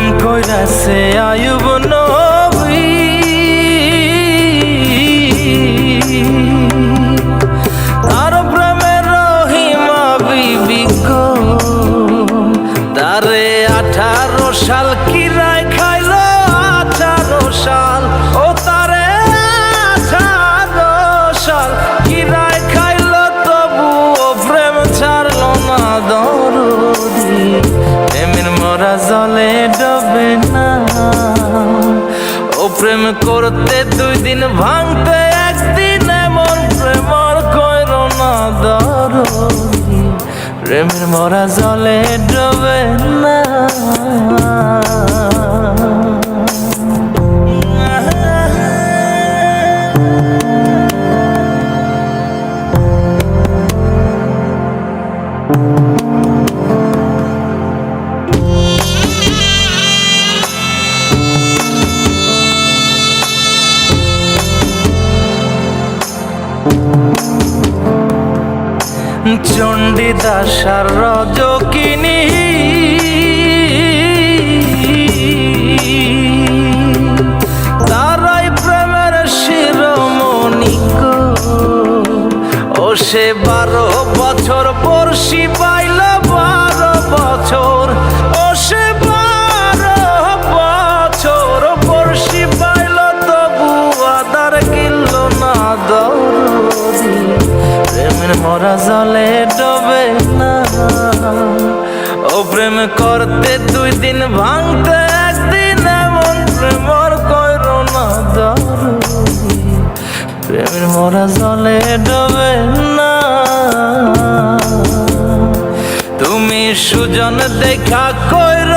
প্রেম কইরাছে আয়ুব নবী। তার প্রেমের রহিমা বিবি গো। তারে আঠারো সাল কিরায় প্রেম করতে দুই দিন ভাঙতে একদিন এমন প্রেম কইর না দরদি। প্রেমের মরা জলে ডবে না। চণ্ডীদাসার রজকিনী। তারাই প্রেমের শিরোমণি গো। ও সে বারো বছর পড়শি পাইল, বারো বছর। তবু মরা জলে প্রেম করতে দুই দিন ভাঙতে একদিন এমন প্রেম কইর না প্রেমের মরা জলে ডোবে না। তুমি সুজন দেখা কইর